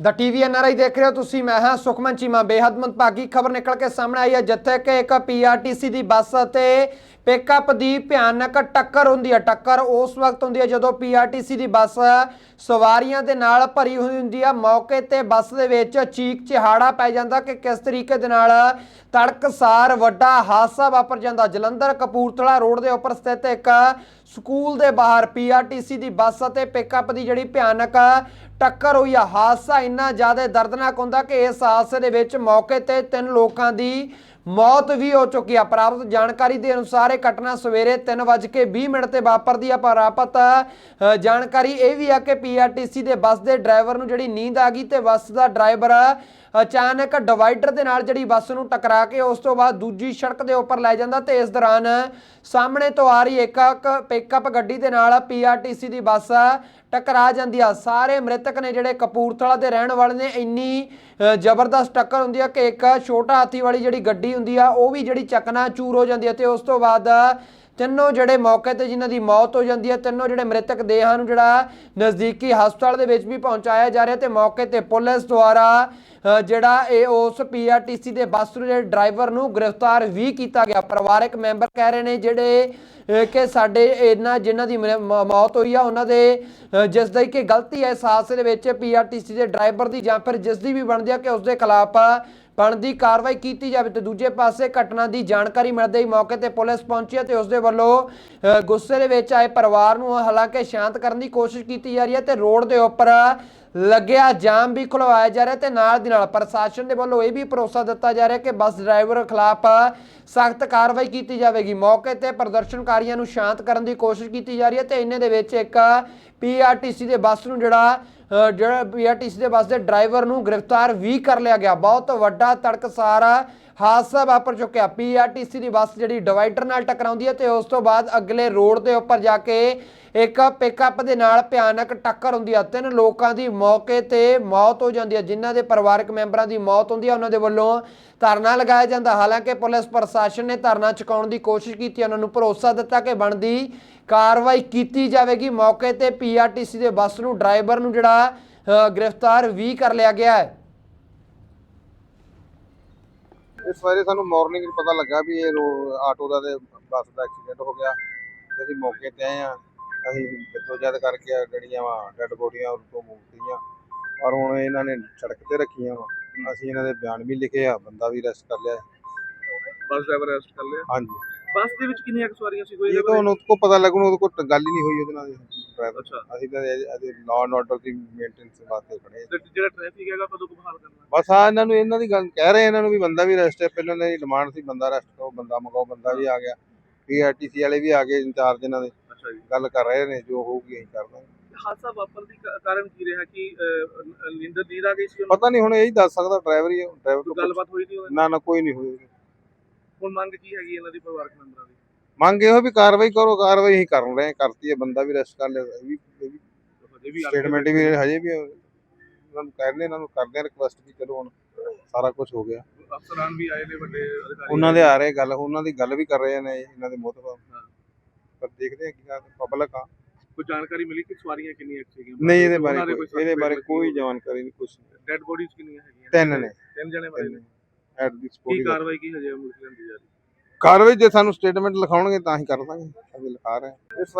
ਦਾ TV NRI ਦੇਖ ਰਹੇ ਹੋ ਤੁਸੀਂ, ਮੈਂ ਹਾਂ ਸੁਖਮਨ ਚੀਮਾ। ਬੇਹੱਦ ਮੰਦਭਾਗੀ ਖਬਰ ਨਿਕਲ ਕੇ ਸਾਹਮਣੇ ਆਈ ਹੈ, ਜਿੱਥੇ ਕਿ ਇੱਕ ਪੀਆਰਟੀਸੀ ਦੀ ਬੱਸ ਅਤੇ ਪਿਕਅਪ ਦੀ ਭਿਆਨਕ ਟੱਕਰ ਹੁੰਦੀ ਹੈ ਟੱਕਰ ਉਸ ਵਕਤ ਹੁੰਦੀ ਹੈ ਜਦੋਂ ਪੀਆਰਟੀਸੀ ਦੀ ਬੱਸ ਸਵਾਰੀਆਂ ਦੇ ਨਾਲ ਭਰੀ ਹੋਈ ਹੁੰਦੀ ਹੈ ਮੌਕੇ ਤੇ ਬੱਸ ਦੇ ਵਿੱਚ ਚੀਕ ਚਿਹਾੜਾ ਪੈ ਜਾਂਦਾ ਕਿ ਕਿਸ ਤਰੀਕੇ ਦੇ ਨਾਲ ਤੜਕਸਾਰ ਵੱਡਾ ਹਾਦਸਾ ਵਾਪਰ ਜਾਂਦਾ। ਜਲੰਧਰ ਕਪੂਰਥਲਾ ਰੋਡ ਦੇ ਉੱਪਰ ਸਥਿਤ ਇੱਕ ਸਕੂਲ ਦੇ ਬਾਹਰ ਪੀਆਰਟੀਸੀ ਦੀ ਬੱਸ ਅਤੇ ਪਿਕਅਪ ਦੀ ਜਿਹੜੀ ਭਿਆਨਕ ਟੱਕਰ ਹੋਈ ਆ, ਹਾਦਸਾ ਇੰਨਾ ਜ਼ਿਆਦਾ ਦਰਦਨਾਕ ਹੁੰਦਾ ਕਿ ਇਸ ਹਾਦਸੇ ਦੇ ਵਿੱਚ ਮੌਕੇ ਤੇ ਤਿੰਨ ਲੋਕਾਂ ਦੀ ਮੌਤ ਵੀ ਹੋ ਚੁੱਕੀ ਆ। ਪ੍ਰਾਪਤ ਜਾਣਕਾਰੀ ਦੇ ਅਨੁਸਾਰ ਇਹ ਘਟਨਾ ਸਵੇਰੇ 3:20 ਮਿੰਟ ਤੇ ਵਾਪਰਦੀ ਆ। ਪ੍ਰਾਪਤ ਜਾਣਕਾਰੀ ਇਹ ਵੀ ਆ ਕਿ ਪੀਆਰਟੀਸੀ ਦੇ ਬੱਸ ਦੇ ਡਰਾਈਵਰ ਨੂੰ ਜਿਹੜੀ ਨੀਂਦ ਆ ਗਈ ਤੇ ਬੱਸ ਦਾ ਡਰਾਈਵਰ, ਅਚਾਨਕ ਡਿਵਾਈਡਰ ਦੇ ਨਾਲ ਜਿਹੜੀ ਬੱਸ ਨੂੰ ਟਕਰਾ ਕੇ ਉਸ ਤੋਂ ਬਾਅਦ ਦੂਜੀ ਸੜਕ ਦੇ ਉੱਪਰ ਲੈ ਜਾਂਦਾ ਤੇ ਇਸ ਦੌਰਾਨ ਸਾਹਮਣੇ ਤੋਂ ਆ ਰਹੀ ਇੱਕ ਪਿਕਅਪ ਗੱਡੀ ਦੇ ਨਾਲ ਪੀਆਰਟੀਸੀ ਦੀ ਬੱਸ ਟਕਰਾ ਜਾਂਦੀ ਆ। ਸਾਰੇ ਮ੍ਰਿਤਕ ਨੇ ਜਿਹੜੇ ਕਪੂਰਥਲਾ ਦੇ ਰਹਿਣ ਵਾਲੇ ਨੇ, ਇੰਨੀ ਜ਼ਬਰਦਸਤ ਟੱਕਰ ਹੁੰਦੀ ਆ ਕਿ ਇੱਕ ਛੋਟਾ ਹਾਥੀ ਵਾਲੀ ਜਿਹੜੀ ਗੱਡੀ ਹੁੰਦੀ ਆ, ਉਹ ਵੀ ਜਿਹੜੀ ਚੱਕਣਾ ਚੂਰ ਹੋ ਜਾਂਦੀ ਆ ਤੇ ਉਸ ਤੋਂ ਬਾਅਦ ਤਿੰਨੋਂ ਜਿਹੜੇ ਮੌਕੇ ਤੇ ਜਿਨ੍ਹਾਂ ਦੀ ਮੌਤ ਹੋ ਜਾਂਦੀ ਹੈ ਤਿੰਨੋਂ ਜਿਹੜੇ ਮ੍ਰਿਤਕ ਦੇਹਾਂ ਨੂੰ ਜਿਹੜਾ ਨਜ਼ਦੀਕੀ ਹਸਪਤਾਲ ਦੇ ਵਿੱਚ ਵੀ ਪਹੁੰਚਾਇਆ ਜਾ ਰਿਹਾ ਤੇ ਮੌਕੇ ਤੇ ਪੁਲਿਸ ਦੁਆਰਾ ਜਿਹੜਾ ਇਹ ਉਸ ਪੀਆਰਟੀਸੀ ਦੇ ਬੱਸ ਦੇ ਡਰਾਈਵਰ ਨੂੰ ਗ੍ਰਿਫਤਾਰ ਵੀ ਕੀਤਾ ਗਿਆ। ਪਰਿਵਾਰਕ ਮੈਂਬਰ ਕਹਿ ਰਹੇ ਨੇ ਜਿਹੜੇ ਕਿ ਸਾਡੇ ਇਹਨਾਂ ਜਿਨ੍ਹਾਂ ਦੀ ਮ- ਮੌਤ ਹੋਈ ਆ ਉਹਨਾਂ ਦੇ ਅ, ਜਿਸ ਦੀ ਕਿ ਗਲਤੀ ਹੈ ਇਸ ਹਾਦਸੇ ਦੇ ਵਿੱਚ ਪੀਆਰਟੀਸੀ ਦੇ ਡਰਾਈਵਰ ਦੀ ਜਾਂ ਫਿਰ ਜਿਸ ਦੀ ਵੀ ਬਣਦੀ ਆ ਕਿ ਉਸ ਦੇ ਖਿਲਾਫ ਬਣਦੀ ਕਾਰਵਾਈ ਕੀਤੀ ਜਾਵੇ। ਤੇ ਦੂਜੇ ਪਾਸੇ ਘਟਨਾ ਦੀ ਜਾਣਕਾਰੀ ਮਿਲਦੇ ਹੀ ਮੌਕੇ ਤੇ ਪੁਲਿਸ ਪਹੁੰਚੀ ਹੈ ਤੇ ਉਸ ਦੇ ਵੱਲੋਂ ਗੁੱਸੇ ਦੇ ਵਿੱਚ ਆਏ ਪਰਿਵਾਰ ਨੂੰ ਹਾਲਾਂਕਿ ਸ਼ਾਂਤ ਕਰਨ ਦੀ ਕੋਸ਼ਿਸ਼ ਕੀਤੀ ਜਾ ਰਹੀ ਹੈ ਤੇ ਰੋਡ ਦੇ ਉੱਪਰ ਲੱਗਿਆ ਜਾਮ ਵੀ ਖੁਲਵਾਇਆ ਜਾ ਰਿਹਾ ਤੇ ਨਾਲ ਦੀ ਨਾਲ ਪ੍ਰਸ਼ਾਸਨ ਦੇ ਵੱਲੋਂ ਇਹ ਵੀ ਭਰੋਸਾ ਦਿੱਤਾ ਜਾ ਰਿਹਾ ਕਿ ਬੱਸ ਡਰਾਈਵਰ ਖਿਲਾਫ ਸਖਤ ਕਾਰਵਾਈ ਕੀਤੀ ਜਾਵੇਗੀ। ਮੌਕੇ ਤੇ ਪ੍ਰਦਰਸ਼ਨਕਾਰੀਆਂ ਨੂੰ ਸ਼ਾਂਤ ਕਰਨ ਦੀ ਕੋਸ਼ਿਸ਼ ਕੀਤੀ ਜਾ ਰਹੀ ਹੈ ਤੇ ਇੰਨੇ ਦੇ ਵਿੱਚ ਇੱਕ ਪੀਆਰਟੀਸੀ ਦੇ ਬੱਸ ਨੂੰ ਜਿਹੜਾ ਜਿਹੜਾ ਪੀਆਰਟੀਸੀ ਦੇ ਬੱਸ ਦੇ ਡਰਾਈਵਰ ਨੂੰ ਗ੍ਰਿਫਤਾਰ ਵੀ ਕਰ ਲਿਆ ਗਿਆ। ਬਹੁਤ ਵੱਡਾ ਤੜਕਸਾਰ ਹਾਦਸਾ ਵਾਪਰ ਚੁੱਕਿਆ। ਪੀਆਰਟੀਸੀ ਦੀ ਬੱਸ ਜਿਹੜੀ ਡਿਵਾਈਡਰ ਨਾਲ ਟਕਰਾਉਂਦੀ ਹੈ ਤੇ ਉਸ ਤੋਂ ਬਾਅਦ ਅਗਲੇ ਰੋਡ ਦੇ ਉੱਪਰ ਜਾ ਕੇ ਇੱਕ ਪਿਕਅਪ ਦੇ ਨਾਲ ਭਿਆਨਕ ਟੱਕਰ ਹੁੰਦੀ ਹੈ। ਤਿੰਨ ਲੋਕਾਂ ਦੀ ਮੌਕੇ ਤੇ ਮੌਤ ਹੋ ਜਾਂਦੀ ਹੈ। ਜਿਨ੍ਹਾਂ ਦੇ ਪਰਿਵਾਰਕ ਮੈਂਬਰਾਂ ਦੀ ਮੌਤ ਹੁੰਦੀ ਹੈ, ਉਹਨਾਂ ਦੇ ਵੱਲੋਂ ਧਰਨਾ ਲਗਾਇਆ ਜਾਂਦਾ। ਹਾਲਾਂਕਿ ਪੁਲਿਸ ਪ੍ਰਸ਼ਾਸਨ ਨੇ ਧਰਨਾ ਚੁਕਾਉਣ ਦੀ ਕੋਸ਼ਿਸ਼ ਕੀਤੀ ਉਹਨਾਂ ਨੂੰ ਭਰੋਸਾ ਦਿੱਤਾ ਕਿ ਬਣਦੀ ਕਾਰਵਾਈ ਕੀਤੀ ਜਾਵੇਗੀ। ਮੌਕੇ ਤੇ ਪੀਆਰਟੀਸੀ ਦੇ ਬੱਸ ਨੂੰ ਡਰਾਈਵਰ ਨੂੰ ਜਿਹੜਾ ਗ੍ਰਿਫਤਾਰ ਵੀ ਕਰ ਲਿਆ ਗਿਆ ਹੈ। ਇਸ ਸਵੇਰੇ ਸਾਨੂੰ ਮਾਰਨਿੰਗ ਪਤਾ ਲੱਗਾ ਵੀ ਇਹ ਆਟੋ ਦਾ ਤੇ ਬੱਸ ਦਾ ਐਕਸੀਡੈਂਟ ਹੋ ਗਿਆ। ਤੇ ਅਸੀਂ ਮੌਕੇ ਤੇ ਆਏ ਆ ਅਸੀਂ ਜਦੋਜਦ ਕਰਕੇ ਆ ਜਿਹੜੀਆਂ ਵਾ ਡੈੱਡ ਬੋਡੀਆਂ ਉਹ ਤੋਂ ਮੁਕਤੀਆਂ ਪਰ ਹੁਣ ਇਹਨਾਂ ਨੇ ਸੜਕ ਤੇ ਰੱਖੀਆਂ ਵਾ। ਅਸੀਂ ਇਹਨਾਂ ਦੇ ਬਿਆਨ ਵੀ ਲਿਖੇ ਆ। ਬੰਦਾ ਵੀ ਅਰੈਸਟ ਕਰ ਲਿਆ। ਬੱਸ ਡਰਾਈਵਰ ਅਰੈਸਟ ਕਰ ਲਿਆ? ਹਾਂਜੀ। ਬੱਸ ਦੇ ਵਿੱਚ ਕਿੰਨੀਆਂ ਕੁ ਸਵਾਰੀਆਂ ਸੀ ਕੋਈ ਇਹ ਤਾਂ ਉਹਦੇ ਕੋਲ ਪਤਾ ਲੱਗਣ ਉਹਦੇ ਕੋਲ ਗੱਲ ਹੀ ਨਹੀਂ ਹੋਈ ਉਹਦੇ ਨਾਲ ਡਰਾਈਵਰ ਅੱਛਾ। ਅਸੀਂ ਤਾਂ ਅਜੇ ਲਾਅ ਐਂਡ ਆਰਡਰ ਦੀ ਮੇਨਟੇਨੈਂਸ ਵਾਸਤੇ ਖੜੇ। ਤੇ ਜਿਹੜਾ ਟ੍ਰੈਫਿਕ ਹੈਗਾ ਕਦੋਂ ਕੁ ਬਹਾਲ ਕਰਨਾ? ਬਸ ਆ ਇਹਨਾਂ ਨੂੰ ਇਹਨਾਂ ਦੀ ਗੱਲ ਕਹਿ ਰਹੇ ਇਹਨਾਂ ਨੂੰ ਵੀ ਬੰਦਾ ਵੀ ਅਰੈਸਟ ਹੈ। ਪਹਿਲਾਂ ਇਹਨਾਂ ਦੀ ਡਿਮਾਂਡ ਸੀ ਬੰਦਾ ਅਰੈਸਟ ਕਰੋ ਬੰਦਾ ਮੰਗਾਓ ਬੰਦਾ ਵੀ ਆ ਗਿਆ। ਪੀਆਰਟੀਸੀ ਵਾਲੇ ਵੀ ਆ ਗਏ ਇੰਚਾਰਜ ਇਹਨਾਂ ਦੇ। ਅੱਛਾ ਜੀ। ਗੱਲ ਕਰ ਰਹੇ ਨੇ ਜੋ ਹੋਊਗੀ ਅਸੀਂ ਕਰ ਦਾਂਗੇ ਹਾਦਸਾ ਵਾਪਰਨ ਦੀ ਕਾ- ਕਾਰਨ ਕੀ ਰਿਹਾ ਕਿ ਨੀਂਦਰ ਨੀਂਦ ਆ ਗਈ ਸੀ ਉਹਨੂੰ? ਪਤਾ ਨਹੀਂ ਹੁਣ ਇਹੀ ਦੱਸ ਸਕਦਾ ਡਰਾਈਵਰ ਹੀ ਡਰਾਈਵਰ ਤੋਂ ਗੱਲਬਾਤ ਹੋਈ ਨਹੀਂ? ਨਾ ਨਾ ਕੋਈ ਨਹੀਂ ਹੋਈ ਹੁਣ ਮੰਗ ਕੀ ਹੈਗੀ ਇਹਨਾਂ ਦੀ ਪਰਿਵਾਰਕ ਮੈਂਬਰਾਂ ਦੀ? ਮੰਗ ਇਹੋ ਵੀ ਕਾਰਵਾਈ ਕਰੋ ਕਾਰਵਾਈ ਹੀ ਕਰਨ ਰਹੇ ਹਾਂ, ਕਰਤੀ ਹੈ ਬੰਦਾ ਵੀ ਅਰੈਸਟ ਕਰ ਲਿਆ ਇਹ ਵੀ ਹਜੇ ਵੀ ਸਟੇਟਮੈਂਟ ਵੀ ਹਜੇ ਵੀ ਇਹਨਾਂ ਨੂੰ ਕਹਿੰਦੇ ਇਹਨਾਂ ਨੂੰ ਕਰਦੇ ਰਿਕੁਐਸਟ ਵੀ ਚਲੋ ਹੁਣ ਸਾਰਾ ਕੁਝ ਹੋ ਗਿਆ। ਅਫਸਰਾਨ ਵੀ ਆਏ ਨੇ ਵੱਡੇ ਅਧਿਕਾਰੀ ਉਹਨਾਂ ਦੇ ਆ ਰਹੇ ਗੱਲ ਉਹਨਾਂ ਦੀ ਗੱਲ ਵੀ ਕਰ ਰਹੇ ਨੇ ਇਹਨਾਂ ਦੇ ਮੋਤਬਾ ਪਰ ਦੇਖਦੇ ਹਾਂ ਕੀ ਪਬਲਿਕ ਆ। ਕੋਈ ਜਾਣਕਾਰੀ ਮਿਲੀ ਕਿ ਸਵਾਰੀਆਂ ਕਿੰਨੀਆਂ ਸੀਗੀਆਂ? ਨਹੀਂ ਇਹਦੇ ਬਾਰੇ ਉਹਨਾਂ ਇਹਦੇ ਬਾਰੇ ਕੋਈ ਜਾਣਕਾਰੀ ਨਹੀਂ ਕੁਝ ਡੈਡ ਬੋਡੀਜ਼ ਕਿੰਨੀਆਂ ਹੈਗੀਆਂ? ਤਿੰਨ ਨੇ। ਤਿੰਨ ਜਣੇ ਮਰੇ ਨੇ। ਐਟ ਦੀ ਕੀ ਕਾਰਵਾਈ ਕੀ ਹਜੇ ਮੁਲਕ ਲੈਂਦੀ ਜਾ ਰਹੀ ਕਾਰਵਾਈ ਜੇ ਸਾਨੂੰ ਸਟੇਟਮੈਂਟ ਲਿਖਾਉਣਗੇ ਤਾਂ ਹੀ ਕਰ ਦਾਂਗੇ। ਅਸੀਂ ਲਿਖਾ ਰਹੇ ਹਾਂ। ਇਸ